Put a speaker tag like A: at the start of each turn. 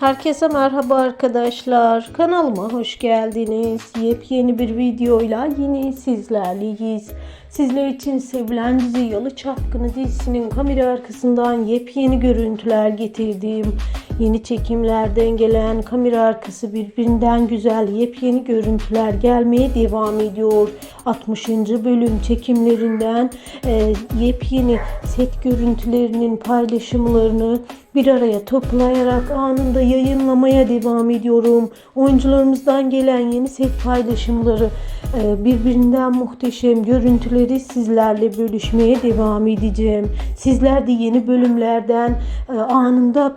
A: Herkese merhaba arkadaşlar. Kanalıma hoş geldiniz. Yepyeni bir videoyla yine sizlerleyiz. Sizler için sevilen dizi Yalı Çapkını dizisinin kamera arkasından yepyeni görüntüler getirdim. Yeni çekimlerden gelen kamera arkası birbirinden güzel yepyeni görüntüler gelmeye devam ediyor. 60. bölüm çekimlerinden e, yepyeni set görüntülerinin paylaşımlarını bir araya toplayarak anında yayınlamaya devam ediyorum. Oyuncularımızdan gelen yeni set paylaşımları e, birbirinden muhteşem görüntüleri sizlerle bölüşmeye devam edeceğim. Sizler de yeni bölümlerden e, anında